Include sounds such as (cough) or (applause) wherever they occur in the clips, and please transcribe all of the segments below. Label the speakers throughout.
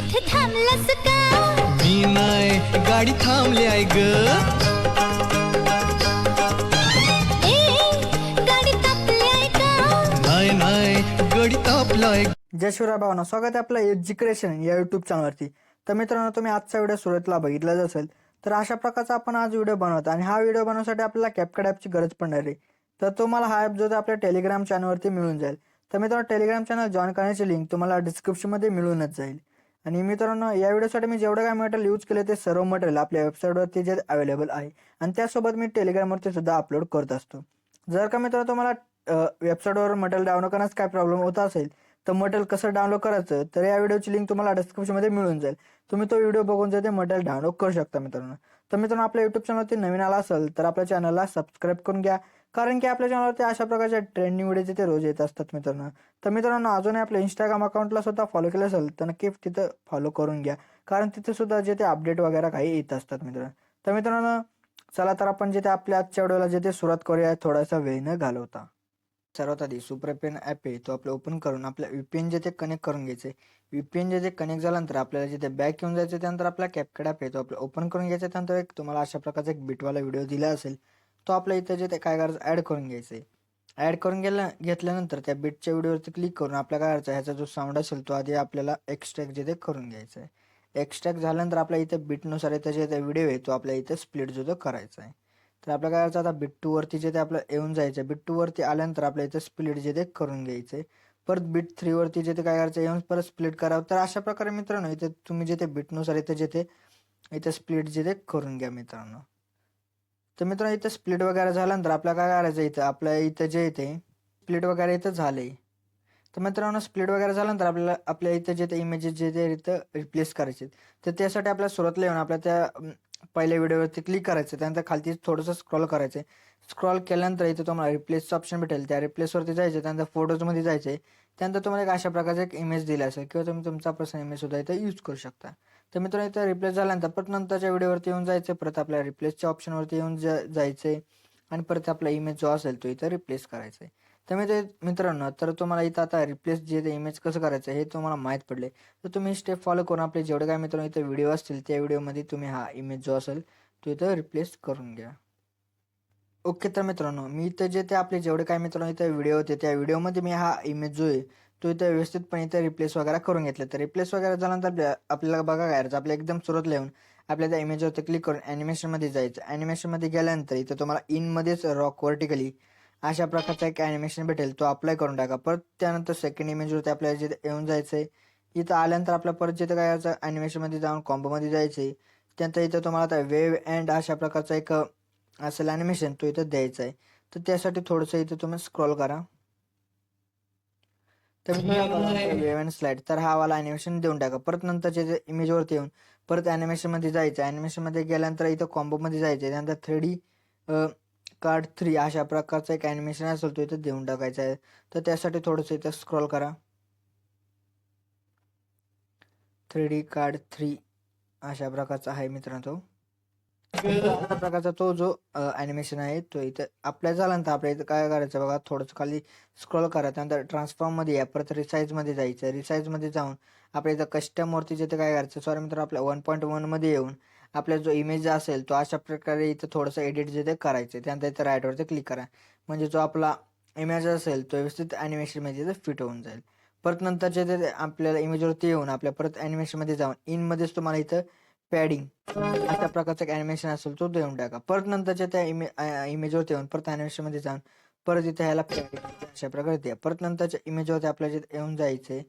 Speaker 1: इथे थांबलास का?
Speaker 2: मी नाही गाडी थांबली आहे ग.
Speaker 1: ए गाडी तापली आहे का?
Speaker 2: नाही नाही गाडी तापलाय
Speaker 3: जय शिवराय भावना स्वागत आहे आपलं एज्युकेशन या युट्यूब चॅनलवरती तर मित्रांनो तुम्ही आजचा व्हिडिओ सुरुवातीला बघितलाच असेल तर अशा प्रकारचा आपण आज व्हिडिओ बनवत आणि हा व्हिडिओ बनवण्यासाठी आपल्याला कॅपकट ॲपची गरज पडणार आहे. तर तुम्हाला हा ॲप जो आहे आपल्या टेलिग्राम चॅनलवरती मिळून जाईल. तर मित्रांनो टेलिग्राम चॅनल जॉईन करण्याची लिंक तुम्हाला डिस्क्रिप्शनमध्ये मिळूनच जाईल. आणि मित्रांनो या व्हिडिओसाठी मी जेवढं काय मटेरियल यूज केलं ते सर्व मटेरियल आपल्या वेबसाईटवरती जे अवेलेबल आहे आणि त्यासोबत मी टेलिग्रामवरती सुद्धा अपलोड करत असतो. जर का मित्रांनो तुम्हाला वेबसाईटवर मटेरियल डाउनलोड करण्यास काय प्रॉब्लेम होत असेल तर मटेरियल कसं डाउनलोड करायचं तर या व्हिडिओची लिंक तुम्हाला डिस्क्रिप्शनमध्ये मिळून जाईल. तुम्ही तो व्हिडिओ बघून जर ते मटेरियल डाउनलोड करू शकता मित्रांनो. तर मित्रांनो आपल्या युट्यूब चॅनलवरती नवीन आला असेल तर आपल्या चॅनलला सबस्क्राईब करून घ्या. कारण की आपल्या चॅनलवरती अशा प्रकारच्या ट्रेंडिंग व्हिडिओ ते रोज येत असतात मित्रांनो. तर मित्रांनो अजूनही आपल्या इंस्टाग्राम अकाउंटला सुद्धा फॉलो केलं असेल तर नक्की तिथं फॉलो करून घ्या. कारण तिथे सुद्धा जे ते अपडेट वगैरे काही येत असतात मित्रांनो. तर मित्रांनो चला तर आपण जे ते आपल्या आजच्या व्हिडिओला जे ते सुरुवात करूया थोडासा वेळ न घालवता. सर्वात आधी सुप्रपेन ॲप आहे तो आपलं ओपन करून आपल्या व्हीपीएन जे ते कनेक्ट करून घ्यायचे व्हीपीएन जे ते कनेक्ट झाल्यानंतर आपल्याला जिथे बॅक येऊन जायचं त्यानंतर आपला कॅपकट ॲप आहे तो आपलं ओपन करून घ्यायचा त्यानंतर एक तुम्हाला अशा प्रकारचा एक बिटवाला व्हिडिओ दिला असेल. तो आपल्या इथं जे ते काय करायचं ॲड करून घ्यायचं आहे ॲड करून गेल्या घेतल्यानंतर त्या बिटच्या व्हिडिओवरती क्लिक करून आपल्या काय करायचं ह्याचा जो साऊंड असेल तो आधी आपल्याला एक्स्ट्रॅक्ट जे ते करून घ्यायचा आहे एक्स्ट्रॅक्ट झाल्यानंतर आपल्या इथं बिटनुसार इथं जे ते व्हिडिओ आहे तो आपल्या इथं स्प्लिट जो तो करायचा आहे तर आपल्या काय करायचं आता बिट टू वरती जे ते आपलं येऊन जायचं बिट टू वरती आल्यानंतर आपल्या इथं स्प्लिट जे ते करून घ्यायचे परत बिट थ्री वरती जे ते काय करायचं येऊन परत स्प्लिट करावं. तर अशा प्रकारे मित्रांनो इथे तुम्ही जे ते बिटनुसार इथे जे ते इथं स्प्लिट जे ते करून घ्या मित्रांनो. तर मित्रांनो इथं स्प्लिट वगैरे झाल्यानंतर आपल्याला काय करायचं इथं? आपल्या इथं जे येते स्प्लिट वगैरे इथं झाले तर मित्रांनो स्प्लिट वगैरे झाल्यानंतर आपल्याला आपल्या इथं जे ते इमेजेस जे ते इथं रिप्लेस करायचे तर त्यासाठी आपल्याला सुरुवातीला येऊन आपल्या त्या पहिल्या व्हिडिओवरती क्लिक करायचं. त्यानंतर खालती थोडंसं स्क्रॉल करायचं स्क्रॉल केल्यानंतर इथं तुम्हाला रिप्लेसचं ऑप्शन भेटेल. त्या रिप्लेसवरती जायचं त्यानंतर फोटोजमध्ये जायचे त्यानंतर तुम्हाला एक अशा प्रकारचा एक इमेज दिला असेल किंवा तुम्ही तुमचा पर्सनल इमेज सुद्धा इथं यूज करू शकता. तर मित्रांनो इथं रिप्लेस झाल्यानंतर परत नंतरच्या व्हिडिओवरती येऊन जायचं परत आपल्या रिप्लेसच्या ऑप्शनवरती येऊन जा जायचं आणि परत आपला इमेज जो असेल तो इथं रिप्लेस करायचा आहे तर मी ते मित्रांनो तर तुम्हाला इथं आता रिप्लेस जे ते इमेज कसं करायचं हे तुम्हाला माहीत पडले. तर तुम्ही स्टेप फॉलो करून आपले जेवढे काय मित्रांनो इथं व्हिडिओ असतील त्या व्हिडिओमध्ये तुम्ही हा इमेज जो असेल तो इथं रिप्लेस करून घ्या. ओके तर मित्रांनो मी इथं जे ते आपले जेवढे काय मित्रांनो इथं व्हिडिओ होते त्या व्हिडिओमध्ये मी हा इमेज जो आहे तो इथं व्यवस्थितपणे इथं रिप्लेस वगैरे करून घेतलं. तर रिप्लेस वगैरे झाल्यानंतर आपल्या आपल्याला बघा काय करायचं आपल्या एकदम सुरुवातला येऊन आपल्या त्या इमेजवरती क्लिक करून ॲनिमेशनमध्ये जायचं. ॲनिमेशनमध्ये गेल्यानंतर इथं तुम्हाला इनमध्येच रॉक वर्टिकली अशा प्रकारचा एक ॲनिमेशन भेटेल. तो अप्लाय करून टाका. परत त्यानंतर सेकंड इमेजवरती आपल्याला जिथे येऊन जायचं आहे इथं आल्यानंतर आपल्या परत जिथं काय करायचं ॲनिमेशनमध्ये जाऊन कॉम्बोमध्ये जायचं आहे त्यानंतर इथं तुम्हाला आता वेव अँड अशा प्रकारचा एक असेल ॲनिमेशन तो इथं द्यायचा आहे तर त्यासाठी थोडंसं इथं तुम्ही स्क्रॉल करा. तर स्लाइड तर हा वाला ॲनिमेशन देऊन टाका. परत नंतरच्या इमेजवरती येऊन परत ॲनिमेशनमध्ये जायचं. ॲनिमेशनमध्ये गेल्यानंतर इथं कॉम्बोमध्ये जायचं. आहे त्यानंतर थ्री डी कार्ड थ्री अशा प्रकारचा एक ॲनिमेशन असेल तो इथं देऊन टाकायचा आहे. तर त्यासाठी थोडंसं इथं स्क्रॉल करा. थ्री डी कार्ड थ्री अशा प्रकारचा आहे मित्रांनो अशा (laughs) प्रकारचा तो जो ॲनिमेशन आहे तो इथं आपल्या झाल्यानंतर आपल्या इथं काय करायचं बघा थोडंसं खाली स्क्रॉल करा त्यानंतर ट्रान्सफॉर्ममध्ये या परत रिसाईजमध्ये जायचं. रिसाईजमध्ये जाऊन आपल्या इथं कस्टमवरती जिथे काय करायचं सॉरी मित्र आपल्या वन पॉईंट वनमध्ये येऊन आपला जो इमेज असेल तो अशा प्रकारे इथं थोडंसं एडिट जिथे करायचं त्यानंतर इथं राईटवरती क्लिक करा. म्हणजे जो आपला इमेज असेल तो व्यवस्थित ॲनिमेशनमध्ये इथं फिट होऊन जाईल. परत नंतरचे ते आपल्याला इमेजवरती येऊन आपल्या परत ॲनिमेशनमध्ये जाऊन इनमध्येच तुम्हाला इथं पॅडिंग अशा प्रकारचं एक ॲनिमेशन असेल तो देऊन टाका. परत नंतरच्या त्या इमे इमेजवरती येऊन परत ॲनिमेशनमध्ये जाऊन परत इथं ह्याला पॅडिंग अशा प्रकारे द्या. परत नंतरच्या इमेजवरती आपल्याला जिथे येऊन जायचं आहे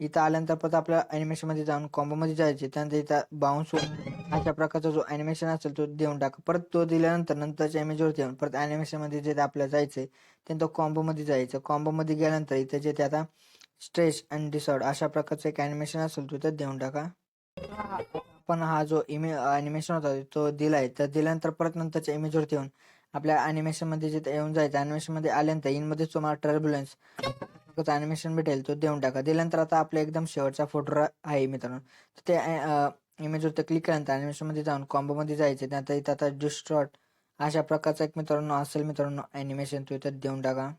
Speaker 3: इथं आल्यानंतर परत आपल्या ॲनिमेशनमध्ये जाऊन कॉम्बोमध्ये जायचे त्यानंतर इथं बाउन्स अशा प्रकारचा जो ॲनिमेशन असेल तो देऊन टाका. परत तो दिल्यानंतर नंतरच्या इमेजवरती येऊन परत ॲनिमेशनमध्ये जे आपल्याला जायचं आहे त्यानंतर कॉम्बोमध्ये जायचं. कॉम्बोमध्ये गेल्यानंतर इथं जे ते आता स्ट्रेच अँड डिसॉर्ड अशा प्रकारचं एक ॲनिमेशन असेल तो इथं देऊन टाका. पण हा जो इमे ॲनिमेशन होता तो दिलाय. तर दिल्यानंतर परत नंतरच्या इमेजवरती येऊन आपल्या ॲनिमेशनमध्ये जिथे येऊन जायचं ॲनिमेशनमध्ये आल्यानंतर इनमध्ये तुम्हाला टर्ब्युलन्स ॲनिमेशन भेटेल तो देऊन टाका. दिल्यानंतर आता आपल्या एकदम शेवटचा फोटो आहे मित्रांनो. तर त्या इमेजवरती क्लिक केल्यानंतर ॲनिमेशनमध्ये जाऊन कॉम्बोमध्ये जायचे. त्यानंतर इथं आता डिस्ट्रॉट अशा प्रकारचा एक मित्रांनो असेल मित्रांनो ॲनिमेशन तो इथं देऊन टाका.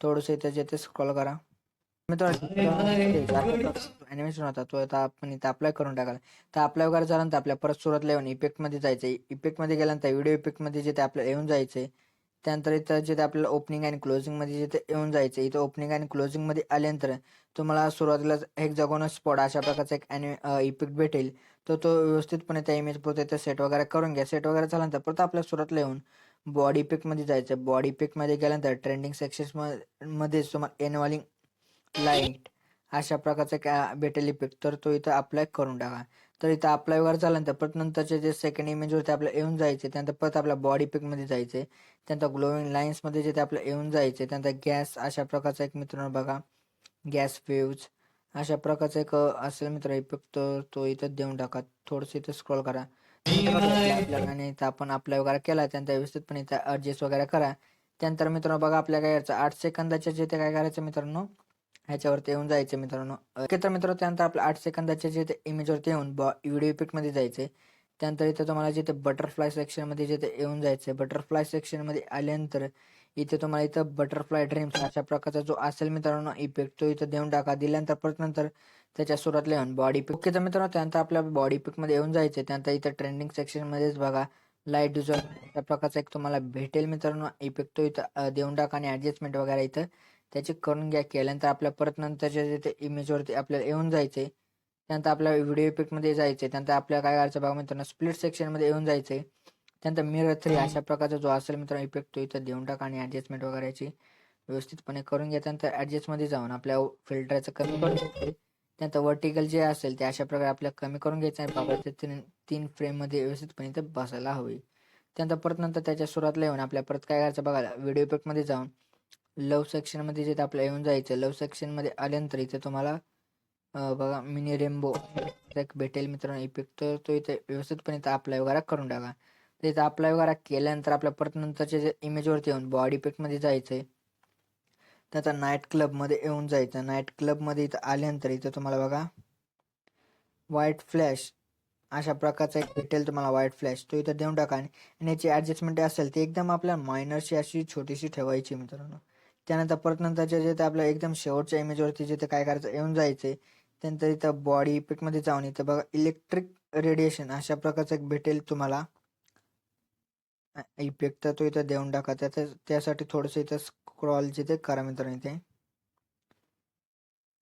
Speaker 3: थोडंसं इथं जे ते स्क्रॉल करा. मित्रांनो ॲनिमेशन होता तो आता आपण इथं अप्लाय करून टाकायला तर अप्लाय वगैरे झाल्यानंतर आपल्या परत सुरुवातला येऊन इफेक्टमध्ये जायचं इफेक्टमध्ये गेल्यानंतर व्हिडिओ इफेक्टमध्ये जिथे आपल्याला येऊन जायचं त्यानंतर इथं जिथे आपल्याला ओपनिंग आणि क्लोजिंगमध्ये जिथे येऊन जायचं इथं ओपनिंग आणि क्लोजिंगमध्ये आल्यानंतर तुम्हाला सुरुवातीला एक जगवणं स्पॉट अशा प्रकारचा एक ॲनि इफेक्ट भेटेल. तर तो व्यवस्थितपणे त्या इमेज पुरते ते सेट वगैरे करून घ्या. सेट वगैरे झाल्यानंतर परत आपल्या सुरुवातला येऊन बॉडी इफेक्टमध्ये जायचं बॉडी इफेक्टमध्ये गेल्यानंतर ट्रेंडिंग सेक्शन्स मध्येच तुम्हाला एनवॉलिंग लाइट अशा प्रकारचा काय भेटेल इफेक्ट तर तो इथं अप्लाय करून टाका. तर इथं अप्लाय वगैरे झाल्यानंतर परत नंतरचे जे सेकंड इमेज होते आपल्याला येऊन जायचे. त्यानंतर परत आपल्या बॉडी पिकमध्ये जायचे. त्यानंतर ग्लोविंग लाईन्समध्ये जे ते आपल्याला येऊन जायचे. त्यानंतर गॅस अशा प्रकारचा एक मित्रांनो बघा. गॅस वेव्ज अशा प्रकारचा एक असेल मित्र इफेक्ट तर तो इथं देऊन टाका. थोडंसं इथं स्क्रॉल करा. आणि इथं आपण अप्लाय वगैरे केला त्यानंतर व्यवस्थितपणे इथं ॲडजस्ट वगैरे करा. त्यानंतर मित्रांनो बघा आपल्या काय यायचं आठ सेकंदाच्या जे ते काय करायचं मित्रांनो ह्याच्यावरती येऊन जायचे मित्रांनो. ओके तर मित्रांनो त्यानंतर आपलं आठ सेकंदाच्या जिथे इमेजवरती येऊन बॉ व्हिडिओ इफेक्टमध्ये जायचे. त्यानंतर इथं तुम्हाला जिथे बटरफ्लाय सेक्शनमध्ये जिथे येऊन जायचे बटरफ्लाय सेक्शनमध्ये आल्यानंतर इथे तुम्हाला इथं बटरफ्लाय ड्रीम्स अशा प्रकारचा जो असेल मित्रांनो इफेक्ट तो इथं देऊन टाका. दिल्यानंतर परत नंतर त्याच्या सुरुवातला येऊन बॉडी पिक ओके तर मित्रांनो त्यानंतर आपल्या बॉडी पिकमध्ये येऊन जायचे त्यानंतर इथं ट्रेंडिंग सेक्शनमध्येच बघा. लाइट डिझॉल अशा प्रकारचा एक तुम्हाला भेटेल मित्रांनो इफेक्ट तो इथं देऊन टाका आणि ॲडजस्टमेंट वगैरे इथं त्याची करून घ्या केल्यानंतर आपल्या परत नंतरच्या जिथे इमेजवरती आपल्याला येऊन जायचे त्यानंतर आपल्या व्हिडिओ इफेक्टमध्ये जायचे त्यानंतर आपल्या काय करायचं बघा मित्रांनो स्प्लिट सेक्शनमध्ये येऊन जायचे. त्यानंतर मिरर थ्री अशा प्रकारचा जो असेल मित्रांनो इफेक्ट तो इथं देऊन टाका आणि ॲडजस्टमेंट वगैरे याची व्यवस्थितपणे करून घ्या. त्यानंतर ॲडजस्टमध्ये जाऊन आपल्या फिल्टरचं कमी करून घ्यायचं त्यानंतर वर्टिकल जे असेल ते अशा प्रकारे आपल्याला कमी करून घ्यायचं आहे. बाबा ते तीन तीन फ्रेममध्ये व्यवस्थितपणे ते बसायला हवी. त्यानंतर परत नंतर त्याच्या सुरुवातला येऊन आपल्या परत काय करायचं बघा व्हिडिओ इफेक्टमध्ये जाऊन लव सेक्शनमध्ये जिथे आपलं येऊन जायचं लव सेक्शनमध्ये आल्यानंतर इथे तुम्हाला बघा मिनी रेम्बो एक भेटेल मित्रांनो. इफेक्ट तर तो इथे व्यवस्थितपणे इथं अप्लाय वगैरे करून टाका. तर इथं अप्लाय वगैरे केल्यानंतर आपल्या परत नंतरच्या जे इमेजवरती येऊन बॉडी इफेक्टमध्ये जायचं आहे त्याचा नाईट क्लबमध्ये येऊन जायचं. नाईट क्लबमध्ये इथं आल्यानंतर इथं तुम्हाला बघा व्हाईट फ्लॅश अशा प्रकारचा एक भेटेल तुम्हाला व्हाईट फ्लॅश तो इथं देऊन टाका आणि आणि याची ॲडजस्टमेंट असेल ती एकदम आपल्या मायनरची अशी छोटीशी ठेवायची मित्रांनो. त्यानंतर परत नंतरच्या जिथे आपल्या एकदम शेवटच्या इमेजवरती जिथे काय करायचं येऊन जायचे त्यानंतर इथं बॉडी इफेक्टमध्ये जाऊन इथं बघा इलेक्ट्रिक रेडिएशन अशा प्रकारचं एक भेटेल तुम्हाला. इफेक्ट तर तो इथं देऊन टाका. त्याच्या त्यासाठी थोडंसं इथं स्क्रॉल जिथे करा मित्रांनो इथे.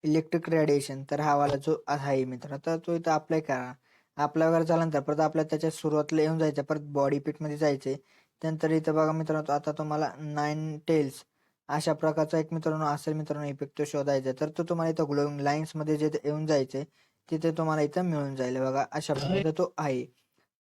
Speaker 3: इलेक्ट्रिक रेडिएशन तर हा वाला जो आहे मित्र तर तो इथं अप्लाय करा. अप्लाय वगैरे झाल्यानंतर परत आपल्या त्याच्या सुरुवातीला येऊन जायचं परत बॉडी मध्ये जायचे. त्यानंतर इथं बघा मित्रांनो आता तुम्हाला नाईन टेल्स अशा प्रकारचा एक मित्रांनो असेल मित्रांनो इफेक्ट तो शोधायचा. तर तो तुम्हाला इथं ग्लोविंग लाईन्समध्ये जे येऊन जायचे तिथे तुम्हाला इथं मिळून जाईल. बघा अशा प्रकारे तो आहे.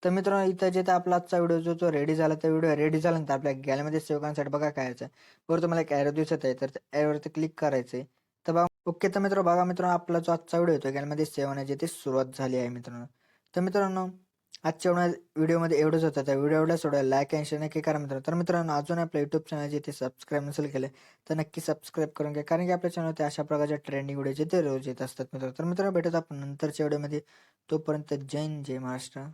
Speaker 3: तर मित्रांनो इथं जिथे आपला आजचा व्हिडिओ जो तो रेडी झाला त्या व्हिडिओ रेडी झाल्यानंतर आपल्या गॅलरीमध्ये सेव्ह करण्यासाठी बघा काय करायचं वर तुम्हाला एक ॲरो दिसत आहे. तर त्या ॲरोवरती क्लिक करायचं तर बघा ओके तर मित्र बघा मित्रांनो आपला जो आजचा व्हिडिओ होतो गॅलरीमध्ये सेव्ह होण्याची ती सुरुवात झाली आहे मित्रांनो. तर मित्रांनो आजच्या एवढ्या व्हिडिओमध्ये एवढंच होतं. त्या व्हिडिओ एवढ्या सोडा लाईक अँड शेअर नक्की करा मित्रांनो. तर मित्रांनो अजून आपल्या युट्यूब चॅनल जिथे सबस्क्राईब नसेल केलं तर नक्की सबस्क्राईब करून घ्या. कारण की आपल्या चॅनलवरती अशा प्रकारच्या ट्रेंडिंग व्हिडिओ जिथे रोज येत असतात मित्रांनो. तर मित्रांनो भेटत आपण नंतरच्या व्हिडिओमध्ये. तोपर्यंत जैन जय महाराष्ट्र.